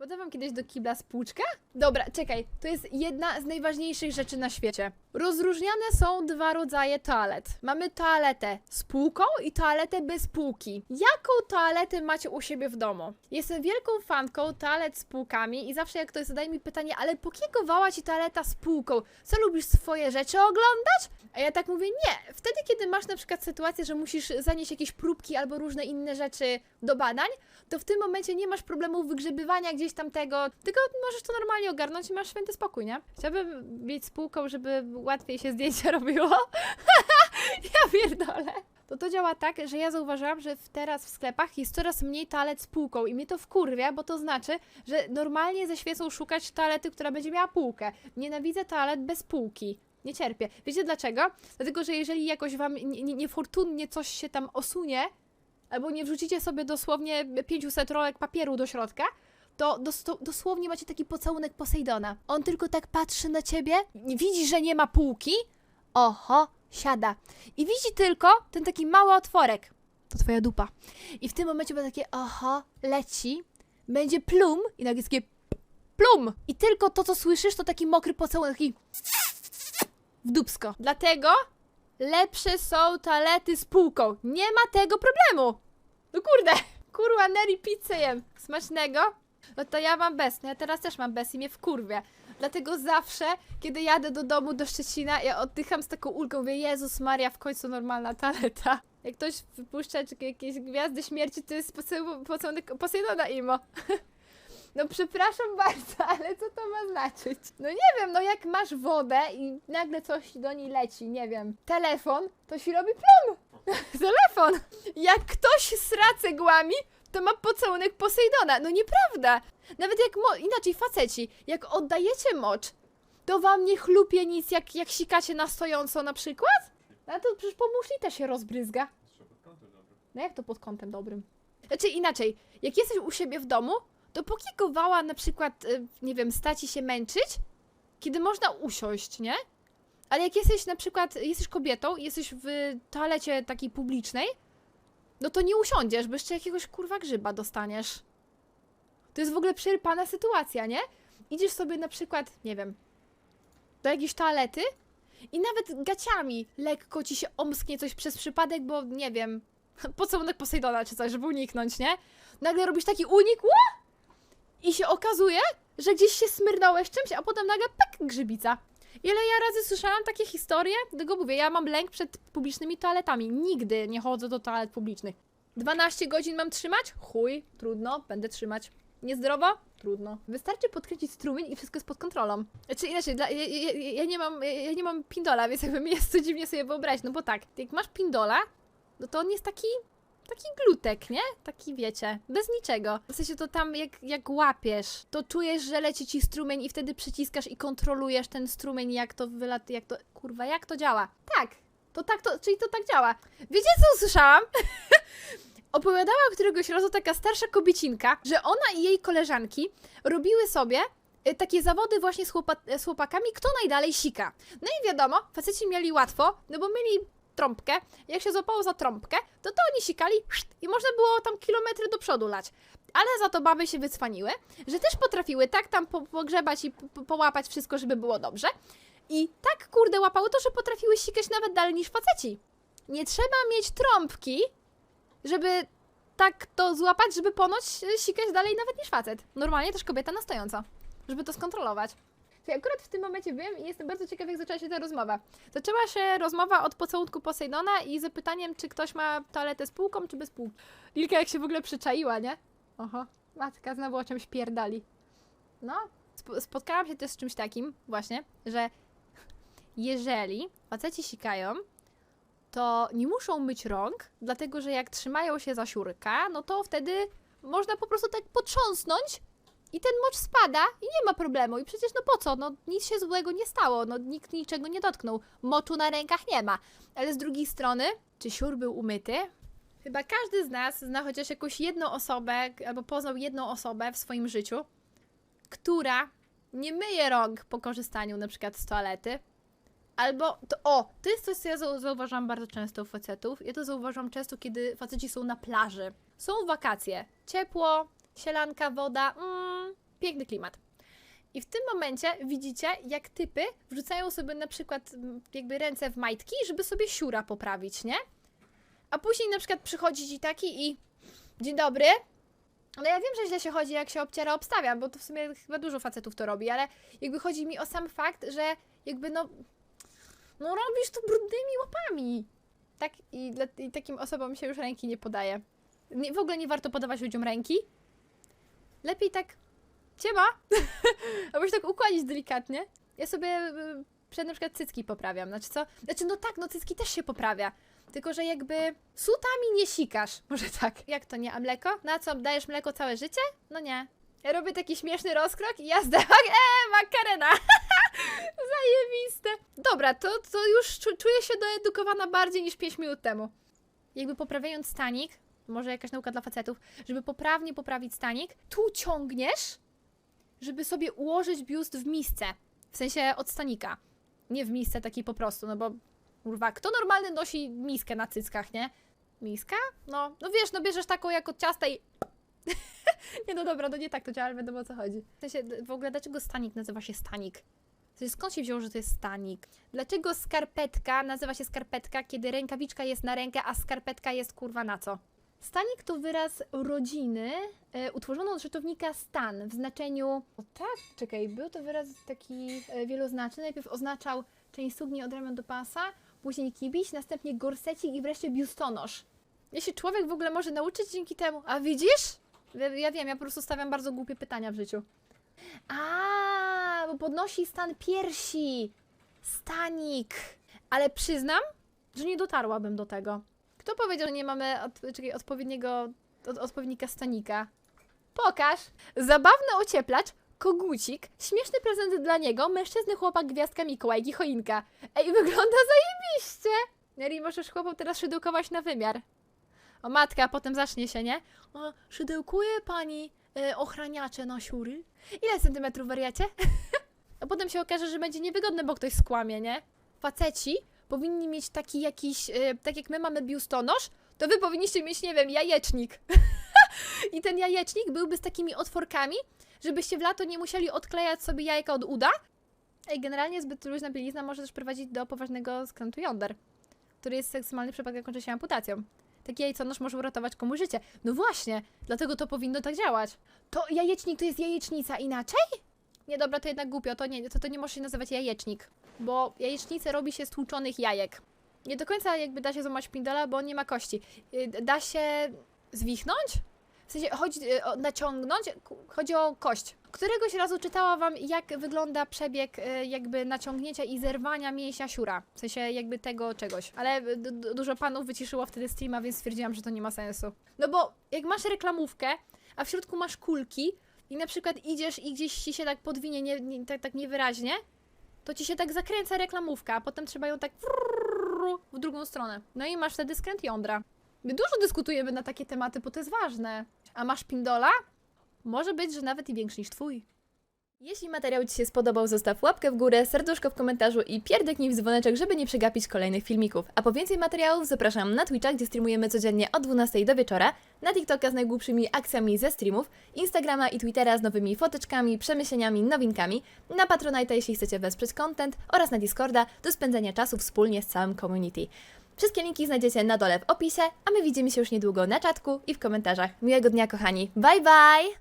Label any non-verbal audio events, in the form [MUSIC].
Podawam kiedyś do kibla spłuczkę? Dobra, czekaj, to jest jedna z najważniejszych rzeczy na świecie. Rozróżniane są dwa rodzaje toalet. Mamy toaletę z półką i toaletę bez półki. Jaką toaletę macie u siebie w domu? Jestem wielką fanką toalet z półkami i zawsze jak ktoś zadaje mi pytanie, ale po kiego wała ci toaleta z półką? Co lubisz swoje rzeczy oglądać? A ja tak mówię, nie. Wtedy, kiedy masz na przykład sytuację, że musisz zanieść jakieś próbki albo różne inne rzeczy do badań, to w tym momencie nie masz problemu wygrzebywania gdzieś tam tego, tylko możesz to normalnie ogarnąć i masz święty spokój, nie? Chciałabym mieć spółką, żeby łatwiej się zdjęcia [LAUGHS] robiło. [LAUGHS] ja pierdolę. To to działa tak, że ja zauważyłam, że teraz w sklepach jest coraz mniej toalet z półką i mnie to wkurwia, bo to znaczy, że normalnie ze świecą szukać toalety, która będzie miała półkę. Nienawidzę toalet bez półki. Nie cierpię. Wiecie dlaczego? Dlatego, że jeżeli jakoś wam nie- nie- niefortunnie coś się tam osunie, albo nie wrzucicie sobie dosłownie 500 rolek papieru do środka, to dosłownie macie taki pocałunek Posejdona. On tylko tak patrzy na ciebie, widzi, że nie ma półki, oho, siada. I widzi tylko ten taki mały otworek. To twoja dupa. I w tym momencie będzie takie, oho, leci, będzie plum i nagle takie plum. I tylko to, co słyszysz, to taki mokry pocałunek, taki w dupsko. Dlatego lepsze są toalety z półką. Nie ma tego problemu. No kurde, kurwa, Neri pizzę jem. Smacznego? No to ja mam bez, no ja teraz też mam bez i mnie wkurwia. Dlatego zawsze, kiedy jadę do domu, do Szczecina, ja oddycham z taką ulgą, mówię, Jezus Maria, w końcu normalna toaleta. Jak ktoś wypuszcza jakieś gwiazdy śmierci, to jest Posejdona imo. [LAUGHS] No przepraszam bardzo, [LAUGHS] ale co to ma znaczyć? No nie wiem, no jak masz wodę i nagle coś do niej leci, nie wiem, telefon, to się robi plum. [LAUGHS] telefon. Jak ktoś sra cegłami, to ma pocałunek Posejdona. No nieprawda. Nawet jak, mo- inaczej faceci, jak oddajecie mocz, to wam nie chlupie nic, jak, jak sikacie na stojąco na przykład? No to przecież pomóżlita się rozbryzga. No jak to pod kątem dobrym? Znaczy inaczej, jak jesteś u siebie w domu, to po kiego wała na przykład, y, nie wiem, stać i się męczyć, kiedy można usiąść, nie? Ale jak jesteś na przykład, jesteś kobietą jesteś w toalecie takiej publicznej, no to nie usiądziesz, bo jeszcze jakiegoś kurwa grzyba dostaniesz. To jest w ogóle przerypana sytuacja, nie? Idziesz sobie na przykład, nie wiem, do jakiejś toalety i nawet gaciami lekko ci się omsknie coś przez przypadek, bo nie wiem, [LAUGHS] pocałunek Posejdona czy coś, żeby uniknąć, nie? Nagle robisz taki unik, ła! I się okazuje, że gdzieś się smyrnąłeś czymś, a potem nagle pek grzybica. Ile ja razy słyszałam takie historie? Dlatego mówię, ja mam lęk przed publicznymi toaletami. Nigdy nie chodzę do toalet publicznych. 12 godzin mam trzymać? Chuj, trudno, będę trzymać. Niezdrowo? Trudno. Wystarczy podkręcić strumień i wszystko jest pod kontrolą. Czy inaczej, dla, ja, ja, ja, ja, nie mam, ja, ja nie mam pindola, więc jakby mi jest to dziwnie sobie wyobrazić. No bo tak, jak masz pindola, no to on jest taki taki glutek, nie? Taki wiecie, bez niczego. W sensie to tam jak, jak łapiesz, to czujesz, że leci ci strumień i wtedy przyciskasz i kontrolujesz ten strumień, jak to wylatuje, jak to, kurwa, jak to działa. Tak, to tak to, czyli to tak działa. Wiecie co usłyszałam? [LAUGHS] Opowiadała któregoś razu taka starsza kobiecinka, że ona i jej koleżanki robiły sobie y, takie zawody właśnie z, chłopa z chłopakami, kto najdalej sika. No i wiadomo, faceci mieli łatwo, no bo mieli trąbkę. Jak się złapało za trąbkę, to to oni sikali i można było tam kilometry do przodu lać. Ale za to baby się wycwaniły, że też potrafiły tak tam po pogrzebać i po połapać wszystko, żeby było dobrze. I tak kurde łapały to, że potrafiły sikać nawet dalej niż faceci. Nie trzeba mieć trąbki, żeby tak to złapać, żeby ponoć e, sikać dalej nawet niż facet. Normalnie też kobieta na stojąco, żeby to skontrolować. Czyli akurat w tym momencie wiem i jestem bardzo ciekawa, jak zaczęła się ta rozmowa. Zaczęła się rozmowa od pocałunku Posejdona i zapytaniem, czy ktoś ma toaletę z półką, czy bez półki. Lilka jak się w ogóle przyczaiła, nie? Oho, matka znowu o czymś pierdali. No, sp- spotkałam się też z czymś takim właśnie, że jeżeli faceci sikają, to nie muszą myć rąk, dlatego że jak trzymają się za siurka, no to wtedy można po prostu tak potrząsnąć i ten mocz spada i nie ma problemu. I przecież no po co? No nic się złego nie stało, no nikt niczego nie dotknął. Moczu na rękach nie ma. Ale z drugiej strony, czy siur był umyty? Chyba każdy z nas zna chociaż jakąś jedną osobę, albo poznał jedną osobę w swoim życiu, która nie myje rąk po korzystaniu na przykład z toalety. Albo, to, o, to jest coś, co ja zau- zauważam bardzo często u facetów. Ja to zauważam często, kiedy faceci są na plaży. Są wakacje, ciepło, sielanka, woda, mm, Piękny klimat. I w tym momencie widzicie, jak typy wrzucają sobie na przykład jakby ręce w majtki, żeby sobie siura poprawić, nie? A później na przykład przychodzi ci taki i dzień dobry. No ja wiem, że źle się chodzi, jak się obciera, obstawia, bo to w sumie chyba dużo facetów to robi, ale jakby chodzi mi o sam fakt, że jakby no, no robisz to brudnymi łapami. Tak, i, dla, i takim osobom się już ręki nie podaje. Nie, w ogóle nie warto podawać ludziom ręki. Lepiej tak, ciema, [LAUGHS] albo się tak ukłonić delikatnie. Ja sobie y, przed na przykład cycki poprawiam, znaczy co? Znaczy no tak, no cycki też się poprawia. Tylko, że jakby sutami nie sikasz. [LAUGHS] Może tak. Jak to nie? A mleko? Na co? Dajesz mleko całe życie? No nie. Ja robię taki śmieszny rozkrok i jazda. Eee, [LAUGHS] makarena! Zajebiste. Dobra, to, to już czu, czuję się doedukowana bardziej niż 5 minut temu. Jakby poprawiając stanik, może jakaś nauka dla facetów, żeby poprawnie poprawić stanik, tu ciągniesz, żeby sobie ułożyć biust w misce. W sensie od stanika. Nie w misce takiej po prostu, no bo kurwa, kto normalny nosi miskę na cyckach, nie? Miska? No, no wiesz, no bierzesz taką jak od ciasta i... [LAUGHS] nie no dobra, no nie tak to działa, ale wiadomo o co chodzi. W sensie, w ogóle dlaczego stanik nazywa się stanik? Skąd się wzięło, że to jest stanik? Dlaczego skarpetka nazywa się skarpetka, kiedy rękawiczka jest na rękę, a skarpetka jest kurwa na co? Stanik to wyraz rodziny e, utworzony od rzeczownika stan w znaczeniu. O tak, czekaj, był to wyraz taki e, wieloznaczny. Najpierw oznaczał część sukni od ramion do pasa, później kibiś, następnie gorsecik i wreszcie biustonosz. Się człowiek w ogóle może nauczyć dzięki temu. A widzisz? Ja- Ja wiem, ja po prostu stawiam bardzo głupie pytania w życiu. A, bo podnosi stan piersi. Stanik. Ale przyznam, że nie dotarłabym do tego. Kto powiedział, że nie mamy od, czekaj, odpowiedniego od, odpowiednika stanika? Pokaż. Zabawny ocieplacz, kogucik, śmieszny prezent dla niego, mężczyzny, chłopak, gwiazdka, Mikołajki, choinka. Ej, [LAUGHS] wygląda zajebiście. Neri, możesz chłopom teraz szydełkować na wymiar. O matka, potem zacznie się, nie? O, szydełkuje pani y, ochraniacze na siury. Ile centymetrów wariacie? [LAUGHS] a potem się okaże, że będzie niewygodne, bo ktoś skłamie, nie? Faceci powinni mieć taki jakiś, y, tak jak my mamy biustonosz, to wy powinniście mieć, nie wiem, jajecznik. [LAUGHS] I ten jajecznik byłby z takimi otworkami, żebyście w lato nie musieli odklejać sobie jajka od uda. Ej, generalnie zbyt luźna bielizna może też prowadzić do poważnego skrętu jąder, który jest seksualny przypadku, jak kończy się amputacją. Taki jajconosz może uratować komuś życie. No właśnie, dlatego to powinno tak działać. To jajecznik to jest jajecznica inaczej? Nie, dobra, to jednak głupio, to nie, to, to nie może się nazywać jajecznik, bo jajecznicę robi się z tłuczonych jajek. Nie do końca jakby da się złamać pindola, bo on nie ma kości. Y, Da się zwichnąć? W sensie chodzi y, o naciągnąć, chodzi o kość. Któregoś razu czytała wam, jak wygląda przebieg y, jakby naciągnięcia i zerwania mięśnia siura. W sensie jakby tego czegoś. Ale du- du- dużo panów wyciszyło wtedy streama, więc stwierdziłam, że to nie ma sensu. No bo jak masz reklamówkę, a w środku masz kulki i na przykład idziesz i gdzieś ci się tak podwinie nie, nie, tak, tak niewyraźnie, to ci się tak zakręca reklamówka, a potem trzeba ją tak w drugą stronę. No i masz wtedy skręt jądra. My dużo dyskutujemy na takie tematy, bo to jest ważne. A masz pindola? Może być, że nawet i większy niż twój. Jeśli materiał Ci się spodobał, zostaw łapkę w górę, serduszko w komentarzu i pierdeknij w dzwoneczek, żeby nie przegapić kolejnych filmików. A po więcej materiałów zapraszam na Twitcha, gdzie streamujemy codziennie od 12 do wieczora, na TikToka z najgłupszymi akcjami ze streamów, Instagrama i Twittera z nowymi foteczkami, przemyśleniami, nowinkami, na Patronite, jeśli chcecie wesprzeć content oraz na Discorda do spędzania czasu wspólnie z całym community. Wszystkie linki znajdziecie na dole w opisie, a my widzimy się już niedługo na czatku i w komentarzach. Miłego dnia kochani, bye bye!